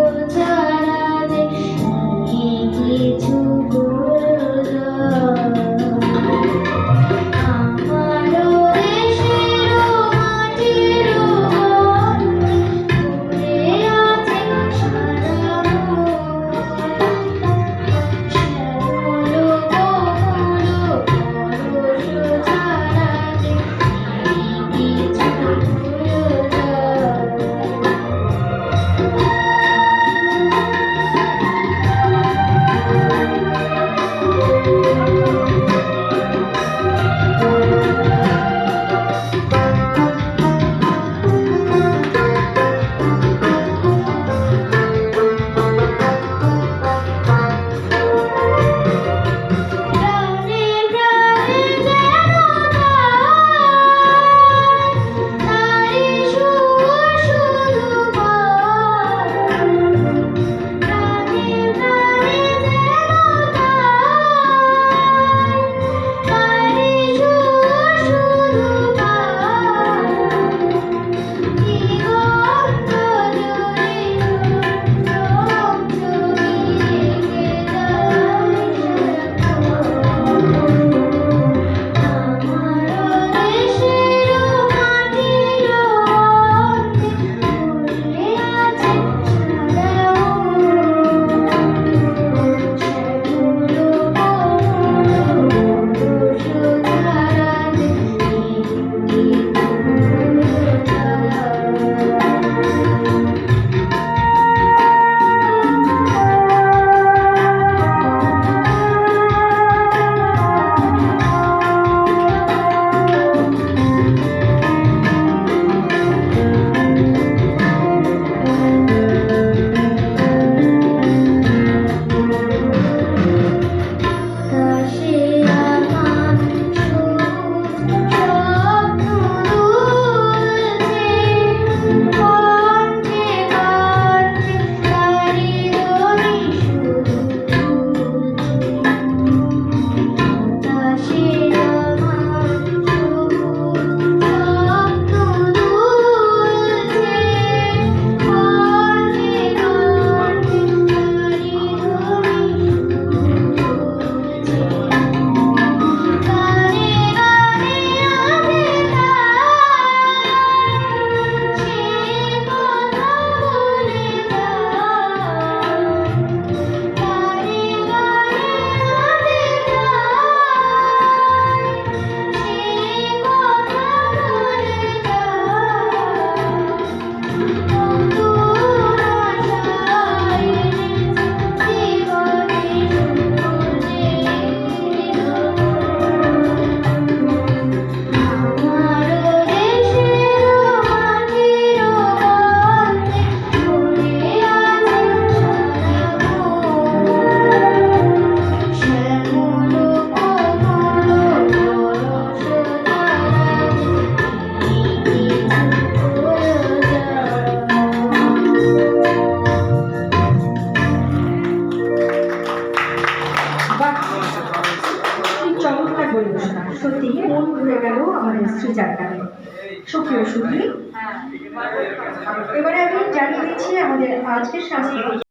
all time. ঘুরে গেল আমাদের সৃজার গানে সুখী এবারে আমি জানিয়ে দিচ্ছি আমাদের আজকের সাংস্কৃতিক